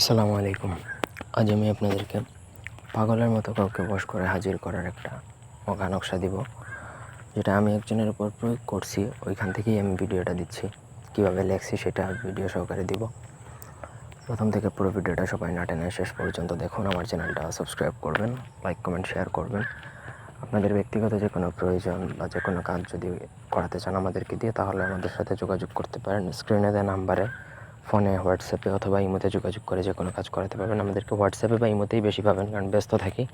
আসসালামু আলাইকুম। আজ আমি আপনাদেরকে পাগলের মতো কাউকে বশ করে হাজির করার একটা মগা নকশা দিব, যেটা আমি একজনের উপর প্রয়োগ করছি, ওইখান থেকেই আমি ভিডিওটা দিচ্ছি, কীভাবে লেখছি সেটা ভিডিও সহকারে দিব। প্রথম থেকে পুরো ভিডিওটা সবাই না টেনে শেষ পর্যন্ত দেখুন, আমার চ্যানেলটা সাবস্ক্রাইব করবেন, লাইক, কমেন্ট, শেয়ার করবেন। আপনাদের ব্যক্তিগত যে কোনো প্রয়োজন বা যে কোনো কাজ যদি করাতে চান আমাদেরকে দিয়ে, তাহলে আমাদের সাথে যোগাযোগ করতে পারেন। স্ক্রিনে দেওয়া নাম্বারে ফোনে, হোয়াটসঅ্যাপে অথবা ইমোতে যোগাযোগ করে যে কোনো কাজ করাতে পারবেন। আমাদেরকে হোয়াটসঅ্যাপে বা ইমোতেই বেশি পাবেন, কারণ ব্যস্ত থাকি।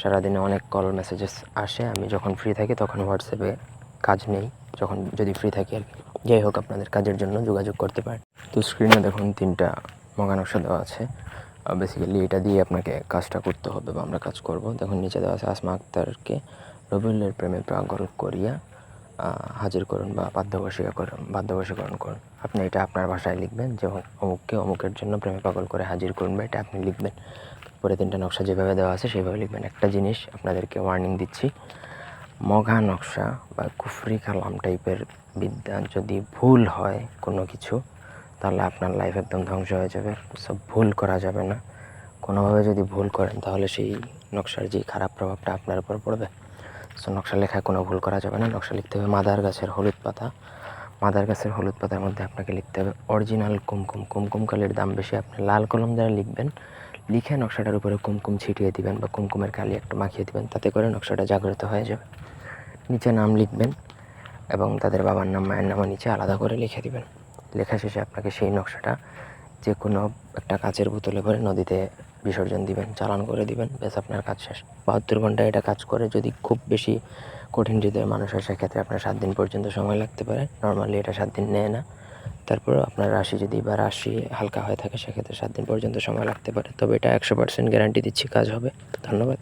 সারাদিনে অনেক কল মেসেজেস আসে। আমি যখন ফ্রি থাকি তখন হোয়াটসঅ্যাপে কাজ নেই। যখন যদি ফ্রি থাকি আর কি। যাই হোক, আপনাদের কাজের জন্য যোগাযোগ করতে পারেন। তো স্ক্রিনে দেখুন তিনটা মগা নকশা দেওয়া আছে। বেসিক্যালি এটা দিয়ে আপনাকে কাজটা করতে হবে বা আমরা কাজ করব। দেখুন, নিচে দেওয়া আছে, আসমা আক্তারকে রবিউলের প্রেমে প্রাগল করিয়া হাজির করুন বা বাধ্যবসীকরণ করুন বাধ্যবসীকরণ করুন। আপনি এটা আপনার ভাষায় লিখবেন যে অমুককে অমুকের জন্য প্রেমে পাগল করে হাজির করুন বা এটা আপনি লিখবেন। পরে তিনটা নকশা যেভাবে দেওয়া আছে সেইভাবে লিখবেন। একটা জিনিস আপনাদেরকে ওয়ার্নিং দিচ্ছি মঘা নকশা বা কুফরি কালাম টাইপের বিদ্যা যদি ভুল হয় কোনো কিছু, তাহলে আপনার লাইফ একদম ধ্বংস হয়ে যাবে। সব ভুল করা যাবে না। কোনোভাবে যদি ভুল করেন, তাহলে সেই নকশার যে খারাপ প্রভাবটা আপনার উপর পড়বে। সো নকশা লেখায় কোনো ভুল করা যাবে না। নকশা লিখতে হবে মাদার গাছের হলুদ পাতা। মাদার গাছের হলুদ পাতার মধ্যে আপনাকে লিখতে হবে অরিজিনাল কুমকুম। কুমকুম কালির দাম বেশি। আপনি লাল কলম দ্বারা লিখবেন। লিখে নকশাটার উপরে কুমকুম ছিটিয়ে দিবেন বা কুমকুমের কালি একটু মাখিয়ে দিবেন। তাতে করে নকশাটা জাগ্রত হয়ে যাবে। নিচে নাম লিখবেন এবং তাদের বাবার নাম, মায়ের নামও নিচে আলাদা করে লিখে দিবেন। লেখা শেষে আপনাকে সেই নকশাটা যে কোনো একটা কাচের বোতলে করে নদীতে বিসর্জন দিবেন, চালান করে দিবেন, ব্যাস আপনার কাজ শেষ। বাহাত্তর ঘণ্টা এটা কাজ করে যদি খুব বেশি কঠিন হৃদয়ের মানুষ হয়, সেক্ষেত্রে আপনার সাত দিন পর্যন্ত সময় লাগতে পারে। নর্মালি এটা সাত দিন নেয় না। তারপর আপনার রাশি যদি বা রাশি হালকা হয়ে থাকে, সেক্ষেত্রে সাত দিন পর্যন্ত সময় লাগতে পারে। তবে এটা একশো পার্সেন্ট গ্যারান্টি দিচ্ছি, কাজ হবে। ধন্যবাদ।